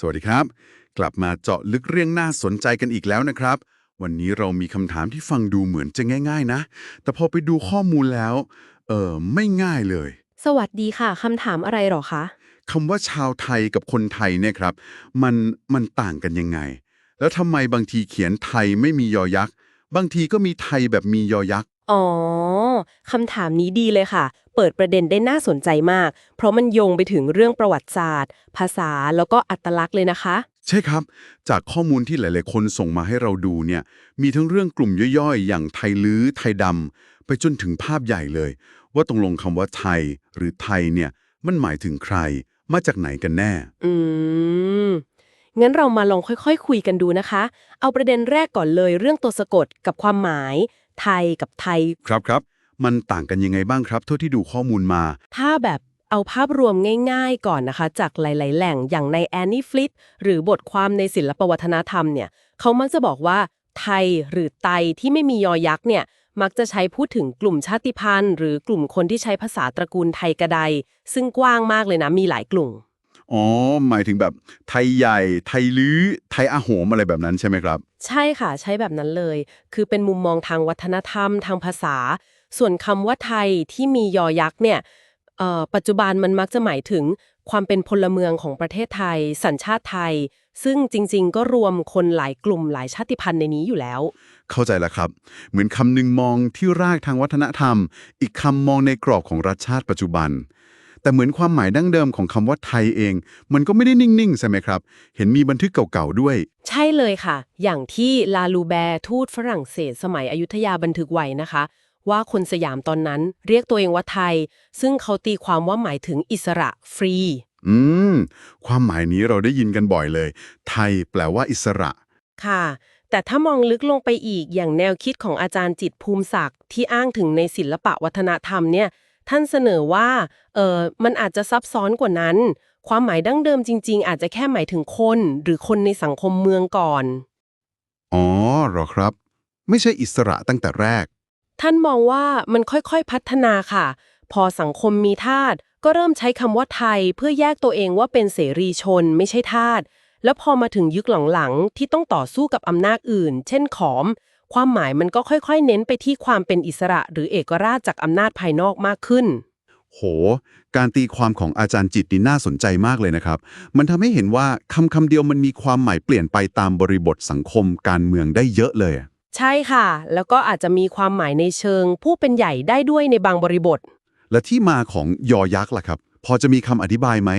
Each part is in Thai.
สวัสดีครับ กลับมาเจาะลึกเรื่องน่าสนใจกันอีกแล้วนะครับ วันนี้เรามีคำถามที่ฟังดูเหมือนจะง่าย ๆ นะ แต่พอไปดูข้อมูลแล้ว เออไม่ง่ายเลย สวัสดีค่ะคำถามอะไรหรอคะคำว่าชาวไทยกับคนไทยเนี่ยครับ มันมันต่างกันยังไง แล้วทำไมบางทีเขียนไทยไม่มียอยักษ์ บางทีก็มีไทยแบบมียอยักษ์ อ๋อคำถามนี้ดีเลยค่ะ เปิดประเด็นได้น่าสนใจมาก เพราะมันโยงไปถึงเรื่องประวัติศาสตร์ ภาษาแล้วก็อัตลักษณ์เลยนะคะ ใช่ครับ จากข้อมูลที่หลายๆ คนส่งมาให้เราดูเนี่ยมีทั้งเรื่องกลุ่มย่อยๆ อย่างไทยลื้อไทยดำไปจนถึงภาพใหญ่เลย ว่าตรงลงคำว่าไทย หรือไทยเนี่ยมันหมายถึงใคร มาจากไหนกันแน่ อืมงั้นเรามาลองค่อยๆคุยกันดูนะคะ เอาประเด็นแรกก่อนเลยเรื่องตัวสะกดกับความหมาย ไทยกับไทย ครับครับ มันต่างกันยังไงบ้างครับ เท่าที่ดูข้อมูลมา ถ้าแบบเอาภาพรวมง่ายๆก่อนนะคะ จากหลาย ๆ แหล่งอย่างในแอนนี่ฟลิตหรือบทความในศิลปวัฒนธรรมเนี่ยเขามักจะบอกว่า ไทยหรือไตที่ไม่มียอยักษ์เนี่ยมักจะใช้พูดถึงกลุ่มชาติพันธุ์ หรือกลุ่มคนที่ใช้ภาษาตระกูลไทยกระไดซึ่งกว้างมากเลยนะมีหลายกลุ่มอ๋อ หมายถึงแบบไทยใหญ่ ไทยลื้อ ไทยอาโหมอะไรแบบนั้นใช่ไหมครับ ใช่ค่ะ ใช้แบบนั้นเลย คือเป็นมุมมองทางวัฒนธรรม ทางภาษา ส่วนคำว่าไทยที่มียอยักษ์เนี่ยเอ่อปัจจุบันมันมักจะหมายถึงความเป็นพลเมืองของประเทศไทย สัญชาติไทย ซึ่งจริง ๆ ก็รวมคนหลายกลุ่มหลายชาติพันธุ์ในนี้อยู่แล้ว เข้าใจแล้วครับ เหมือนคำหนึ่งมองที่รากทางวัฒนธรรม อีกคำมองในกรอบของรัฐชาติปัจจุบัน แต่เหมือนความหมายดั้งเดิมของคำว่าไทยเอง มันก็ไม่ได้นิ่งๆใช่ไหมครับ เห็นมีบันทึกเก่าๆด้วย ใช่เลยค่ะ อย่างที่ลาลูแบร์ทูตฝรั่งเศส สมัยอยุธยาบันทึกไว้นะคะ ว่าคนสยามตอนนั้นเรียกตัวเองว่าไทย ซึ่งเขาตีความว่าหมายถึงอิสระฟรี อืม ความหมายนี้เราได้ยินกันบ่อยเลย ไทยแปลว่าอิสระ ค่ะ แต่ถ้ามองลึกลงไปอีกอย่างแนวคิดของอาจารย์จิตรภูมิศักดิ์ที่อ้างถึงในศิลปะวัฒนธรรมเนี่ย ท่านเสนอว่า เออมันอาจจะซับซ้อนกว่านั้น ความหมายดั้งเดิมจริง ๆ อาจจะแค่หมายถึงคน หรือคนในสังคมเมืองก่อน อ๋อเหรอครับ ไม่ใช่อิสระตั้งแต่แรก ท่านมองว่ามันค่อยๆพัฒนาค่ะ พอสังคมมีทาสก็เริ่มใช้คำว่าไทยเพื่อแยกตัวเองว่าเป็นเสรีชนไม่ใช่ทาสแล้วพอมาถึงยุคหลังๆ ที่ต้องต่อสู้กับอำนาจอื่น เช่นขอม ความหมายมันก็ค่อยๆ เน้นไปที่ความเป็นอิสระ หรือเอกราชจากอำนาจภายนอกมากขึ้น โห การตีความของอาจารย์จิตนี่น่าสนใจมากเลยนะครับ มันทำให้เห็นว่าคำคำเดียวมันมีความหมายเปลี่ยนไปตามบริบทสังคมการเมืองได้เยอะเลย ใช่ค่ะ แล้วก็อาจจะมีความหมายในเชิง ผู้เป็นใหญ่ได้ด้วยในบางบริบท และที่มาของยอยักษ์ล่ะครับ พอจะมีคำอธิบายไหม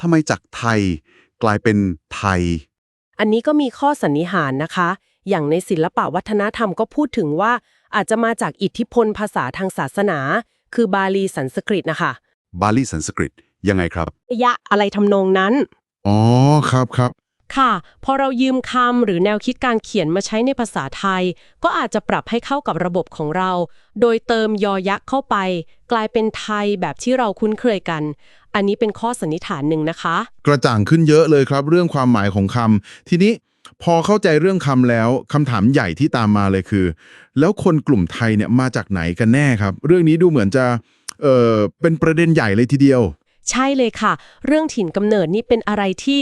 ทำไมจากไทย กลายเป็นไทย อันนี้ก็มีข้อสันนิษฐานนะคะ อย่างในศิลปะวัฒนธรรมก็พูดถึงว่า อาจจะมาจากอิทธิพลภาษาทางศาสนา คือบาลีสันสกฤตนะคะ บาลีสันสกฤตยังไงครับ ยะอะไรทำนองนั้น อ๋อ ครับครับ ค่ะ พอเรายืมคำหรือแนวคิดการเขียนมาใช้ในภาษาไทย ก็อาจจะปรับให้เข้ากับระบบของเรา โดยเติมยอยักษ์เข้าไป กลายเป็นไทยแบบที่เราคุ้นเคยกัน อันนี้เป็นข้อสันนิษฐานหนึ่งนะคะ กระจ่างขึ้นเยอะเลยครับ เรื่องความหมายของคำทีนี้พอเข้าใจเรื่องคำแล้วคำถามใหญ่ที่ตามมาเลยคือ แล้วคนกลุ่มไทยเนี่ยมาจากไหนกันแน่ครับ เรื่องนี้ดูเหมือนจะเออเป็นประเด็นใหญ่เลยทีเดียว ใช่เลยค่ะ เรื่องถิ่นกำเนิดนี่เป็นอะไรที่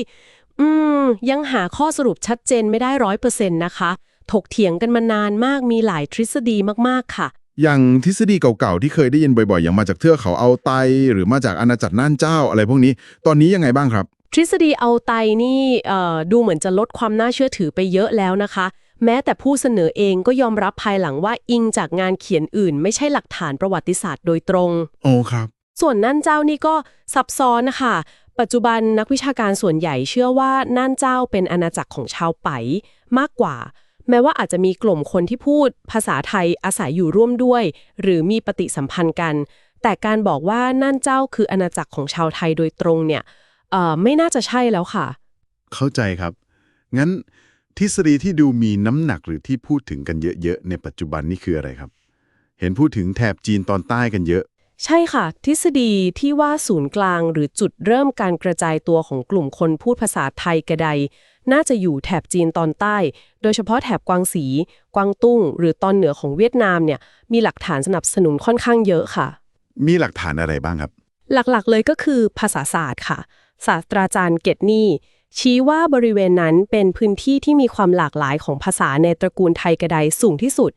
อืม ยังหาข้อสรุปชัดเจนไม่ได้ร้อยเปอร์เซ็นต์นะคะ ถกเถียงกันมานานมากมีหลายทฤษฎีมากๆค่ะ อย่างทฤษฎีเก่าๆที่เคยได้ยินบ่อยๆ อย่างมาจากเทือกเขาเอาไต หรือมาจากอาณาจักรน่านเจ้าอะไรพวกนี้ ตอนนี้ยังไงบ้างครับ ทฤษฎีเอาไตนี่เอ่อดูเหมือนจะลดความน่าเชื่อถือไปเยอะแล้วนะคะ แม้แต่ผู้เสนอเองก็ยอมรับภายหลังว่าอิงจากงานเขียนอื่น ไม่ใช่หลักฐานประวัติศาสตร์โดยตรง โอ้ครับ ส่วนน่านเจ้านี่ก็ซับซ้อนนะคะ ปัจจุบันนักวิชาการส่วนใหญ่เชื่อว่าน่านเจ้าเป็นอาณาจักรของชาวไปมากกว่า แม้ว่าอาจจะมีกลุ่มคนที่พูดภาษาไทยอาศัยอยู่ร่วมด้วย หรือมีปฏิสัมพันธ์กัน แต่การบอกว่าน่านเจ้าคืออาณาจักรของชาวไทยโดยตรงเนี่ยไม่น่าจะใช่แล้วค่ะ เข้าใจครับ งั้นทฤษฎีที่ดูมีน้ำหนักหรือที่พูดถึงกันเยอะๆในปัจจุบันนี่คืออะไรครับ เห็นพูดถึงแถบจีนตอนใต้กันเยอะ ใช่ค่ะ ทฤษฎีที่ว่าศูนย์กลางหรือจุดเริ่มการกระจายตัวของกลุ่มคนพูดภาษาไทยกระได น่าจะอยู่แถบจีนตอนใต้ โดยเฉพาะแถบกวางสี กวางตุ้ง หรือตอนเหนือของเวียดนามเนี่ยมีหลักฐานสนับสนุนค่อนข้างเยอะค่ะ มีหลักฐานอะไรบ้างครับ หลักๆเลยก็คือภาษาศาสตร์ค่ะ ศาสตราจารย์เกตนี่ชี้ว่าบริเวณนั้นเป็นพื้นที่ที่มีความหลากหลายของภาษาในตระกูลไทยกระไดสูงที่สุด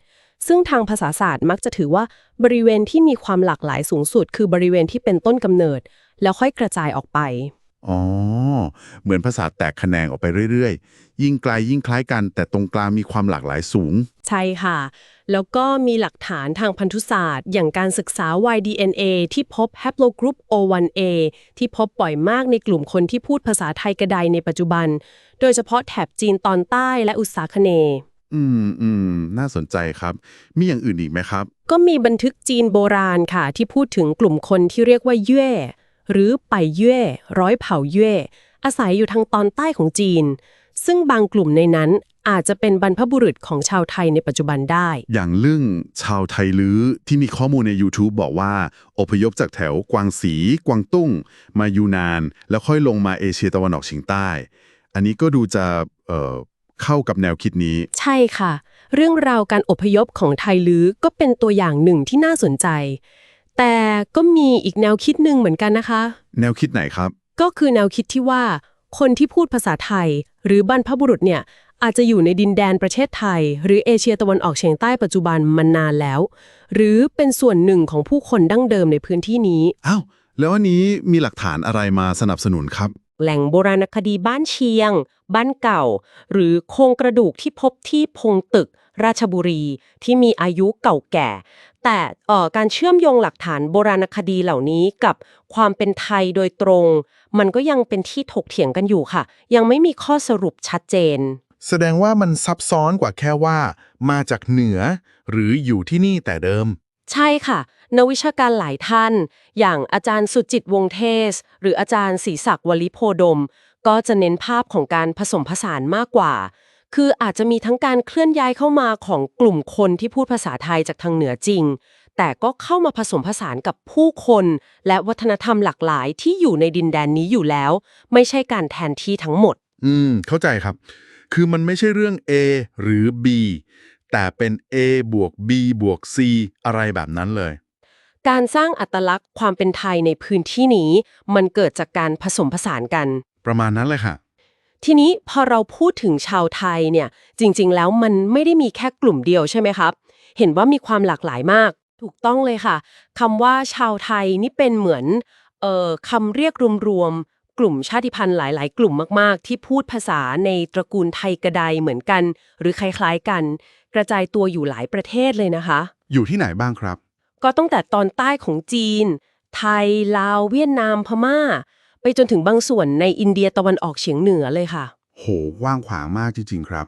ซึ่งทางภาษาศาสตร์มักจะถือว่าบริเวณที่มีความหลากหลายสูงสุด คือบริเวณที่เป็นต้นกำเนิด แล้วค่อยกระจายออกไป อ๋อ เหมือนภาษาแตกแขนงออกไปเรื่อยๆ ยิ่งไกลยิ่งคล้ายกัน แต่ตรงกลางมีความหลากหลายสูง ใช่ค่ะ แล้วก็มีหลักฐานทางพันธุศาสตร์ อย่างการศึกษา YDNA ที่พบ haplogroup O1A ที่พบบ่อยมากในกลุ่มคนที่พูดภาษาไทยกระไดในปัจจุบัน โดยเฉพาะแถบจีนตอนใต้และอุษาคเนย์ อืมอืมน่าสนใจครับ มีอย่างอื่นอีกไหมครับ ก็มีบันทึกจีนโบราณค่ะ ที่พูดถึงกลุ่มคนที่เรียกว่าเย่หรือไปเย่ร้อยเผ่าเย่อาศัยอยู่ทางตอนใต้ของจีน ซึ่งบางกลุ่มในนั้นอาจจะเป็นบรรพบุรุษของชาวไทยในปัจจุบันได้ อย่างเรื่องชาวไทยลื้อที่มีข้อมูลใน YouTube บอกว่า อพยพจากแถวกวางสี กวางตุ้ง มายูนาน แล้วค่อยลงมาเอเชียตะวันออกเฉียงใต้ อันนี้ก็ดูจะเอ่อ เข้ากับแนวคิดนี้ ใช่ค่ะ เรื่องราวการอพยพของไทยลื้อก็เป็นตัวอย่างหนึ่งที่น่าสนใจ แต่ก็มีอีกแนวคิดหนึ่งเหมือนกันนะคะ แนวคิดไหนครับ ก็คือแนวคิดที่ว่า คนที่พูดภาษาไทย หรือบรรพบุรุษเนี่ยอาจจะอยู่ในดินแดนประเทศไทย หรือเอเชียตะวันออกเฉียงใต้ปัจจุบันมานานแล้ว หรือเป็นส่วนหนึ่งของผู้คนดั้งเดิมในพื้นที่นี้ อ้าว แล้วอันนี้มีหลักฐานอะไรมาสนับสนุนครับ แหล่งโบราณคดีบ้านเชียง บ้านเก่า หรือโครงกระดูกที่พบที่พงตึก ราชบุรีที่มีอายุเก่าแก่ แต่ออการเชื่อมโยงหลักฐานโบราณคดีเหล่านี้กับความเป็นไทยโดยตรง มันก็ยังเป็นที่ถกเถียงกันอยู่ค่ะ ยังไม่มีข้อสรุปชัดเจน แสดงว่ามันซับซ้อนกว่าแค่ว่า มาจากเหนือ หรืออยู่ที่นี่แต่เดิม ใช่ค่ะ นักวิชาการหลายท่าน อย่างอาจารย์สุจิตวงศ์เทศ หรืออาจารย์ศรีศักดิ์วลิโพดม ก็จะเน้นภาพของการผสมผสานมากกว่า คืออาจจะมีทั้งการเคลื่อนย้ายเข้ามาของกลุ่มคนที่พูดภาษาไทยจากทางเหนือจริง แต่ก็เข้ามาผสมผสานกับผู้คน และวัฒนธรรมหลากหลายที่อยู่ในดินแดนนี้อยู่แล้ว ไม่ใช่การแทนที่ทั้งหมด อืม เข้าใจครับ คือมันไม่ใช่เรื่อง A หรือ B แต่เป็น A บวก B บวก C อะไรแบบนั้นเลย การสร้างอัตลักษณ์ความเป็นไทยในพื้นที่นี้ มันเกิดจากการผสมผสานกัน ประมาณนั้นเลยค่ะ ทีนี้พอเราพูดถึงชาวไทยเนี่ย จริงๆ แล้วมันไม่ได้มีแค่กลุ่มเดียวใช่ไหมครับ เห็นว่ามีความหลากหลายมาก ถูกต้องเลยค่ะคำว่าชาวไทยนี่เป็นเหมือนเอ่อคำเรียกรวมๆกลุ่มชาติพันธุ์หลาย ๆ กลุ่มมากๆ ที่พูดภาษาในตระกูลไทยกระไดเหมือนกัน หรือคล้ายๆกัน กระจายตัวอยู่หลายประเทศเลยนะคะ อยู่ที่ไหนบ้างครับ ก็ตั้งแต่ตอนใต้ของจีน ไทย ลาว เวียดนาม พม่า ไปจนถึงบางส่วนในอินเดียตะวันออกเฉียงเหนือเลยค่ะ โหกว้างขวางมากจริง ๆ ครับ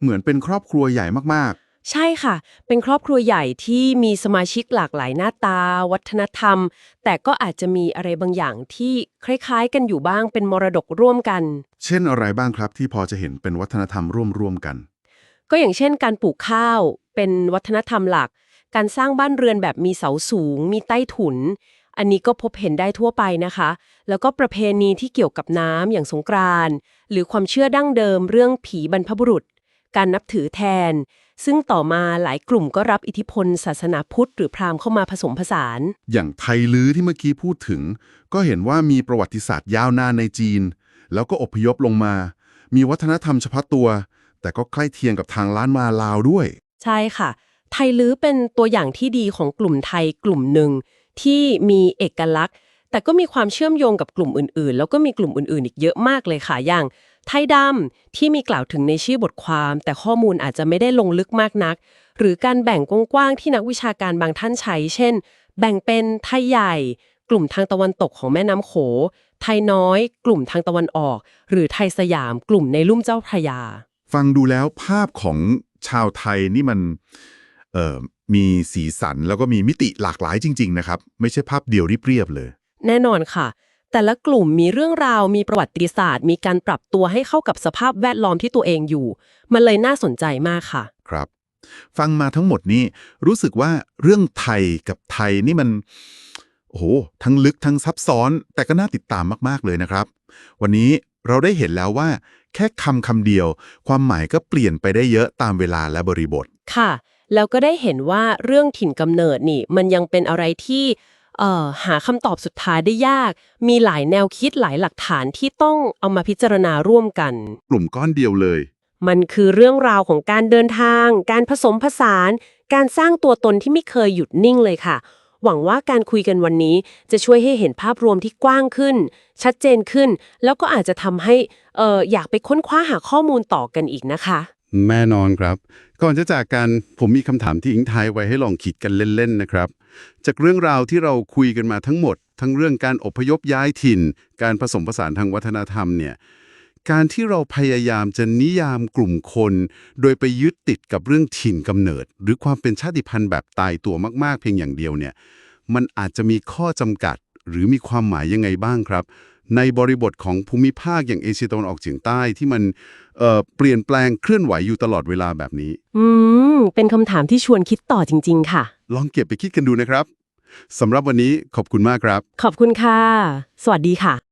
เหมือนเป็นครอบครัวใหญ่มากใช่ค่ะ เป็นครอบครัวใหญ่ที่มีสมาชิกหลากหลายหน้าตา วัฒนธรรม แต่ก็อาจจะมีอะไรบางอย่างที่คล้ายๆ กันอยู่บ้างเป็นมรดกร่วมกัน ๆ เช่นอะไรบ้างครับที่พอจะเห็นเป็นวัฒนธรรมร่วมๆกัน ก็อย่างเช่นการปลูกข้าว เป็นวัฒนธรรมหลัก การสร้างบ้านเรือนแบบมีเสาสูง มีใต้ถุน อันนี้ก็พบเห็นได้ทั่วไปนะคะ แล้วก็ประเพณีที่เกี่ยวกับน้ำอย่างสงกรานต์หรือความเชื่อดั้งเดิมเรื่องผีบรรพบุรุษ การนับถือแทน ซึ่งต่อมาหลายกลุ่มก็รับอิทธิพล ศาสนาพุทธ หรือพราหมณ์เข้ามาผสมผสาน อย่างไทยลื้อที่เมื่อกี้พูดถึง ก็เห็นว่ามีประวัติศาสตร์ยาวนานในจีน แล้วก็อพยพลงมา มีวัฒนธรรมเฉพาะตัว แต่ก็ใกล้เคียงกับทางล้านมาลาวด้วย ใช่ค่ะ ไทยลื้อเป็นตัวอย่างที่ดีของกลุ่มไทยกลุ่มหนึ่งที่มีเอกลักษณ์ แต่ก็มีความเชื่อมโยงกับกลุ่มอื่นๆ แล้วก็มีกลุ่มอื่นๆ อีกเยอะมากเลยค่ะอย่าง ไทยดำที่มีกล่าวถึงในชื่อบทความ แต่ข้อมูลอาจจะไม่ได้ลงลึกมากนัก หรือการแบ่งกว้างๆที่นักวิชาการบางท่านใช้ เช่น แบ่งเป็นไทยใหญ่ กลุ่มทางตะวันตกของแม่น้ำโขไทยน้อย กลุ่มทางตะวันออก หรือไทยสยาม กลุ่มในลุ่มเจ้าพระยา ฟังดูแล้วภาพของชาวไทยนี่มันเอ่อมีสีสันแล้วก็มีมิติหลากหลายจริง ๆ นะครับ ไม่ใช่ภาพเดียวเรียบๆเลย แน่นอนค่ะ แต่ละกลุ่มมีเรื่องราวมีประวัติศาสตร์ มีการปรับตัวให้เข้ากับสภาพแวดล้อมที่ตัวเองอยู่ มันเลยน่าสนใจมากค่ะ ครับ ฟังมาทั้งหมดนี้รู้สึกว่าเรื่องไทยกับไทยนี่มันโอ้โหทั้งลึกทั้งซับซ้อน แต่ก็น่าติดตามมากๆเลยนะครับ วันนี้ เราได้เห็นแล้วว่า แค่คำคำเดียว ความหมายก็เปลี่ยนไปได้เยอะตามเวลาและบริบท ค่ะ แล้วก็ได้เห็นว่าเรื่องถิ่นกำเนิดนี่ มันยังเป็นอะไรที่เอ่อหาคำตอบสุดท้ายได้ยาก มีหลายแนวคิดหลายหลักฐานที่ต้องเอามาพิจารณาร่วมกัน กลุ่มก้อนเดียวเลย มันคือเรื่องราวของการเดินทาง การผสมผสาน การสร้างตัวตนที่ไม่เคยหยุดนิ่งเลยค่ะ หวังว่าการคุยกันวันนี้จะช่วยให้เห็นภาพรวมที่กว้างขึ้น ชัดเจนขึ้น แล้วก็อาจจะทำให้เอออยากไปค้นคว้าหาข้อมูลต่อกันอีกนะคะแน่นอนครับ ก่อนจะจากกันผมมีคำถามที่อิงท้ายไว้ให้ลองคิดกันเล่นๆนะครับ จากเรื่องราวที่เราคุยกันมาทั้งหมด ทั้งเรื่องการอพยพย้ายถิ่น การผสมผสานทางวัฒนธรรมเนี่ย การที่เราพยายามจะนิยามกลุ่มคน โดยไปยึดติดกับเรื่องถิ่นกำเนิด หรือความเป็นชาติพันธุ์แบบตายตัวมากๆ เพียงอย่างเดียวเนี่ย มันอาจจะมีข้อจำกัดหรือมีความหมายยังไงบ้างครับ ในบริบทของภูมิภาคอย่างเอเชียตะวันออกเฉียงใต้ที่มันเอ่อเปลี่ยนแปลงเคลื่อนไหวอยู่ตลอดเวลาแบบนี้ อืม เป็นคำถามที่ชวนคิดต่อจริง ๆ ค่ะ ลองเก็บไปคิดกันดูนะครับสำหรับวันนี้ขอบคุณมากครับ ขอบคุณค่ะ สวัสดีค่ะ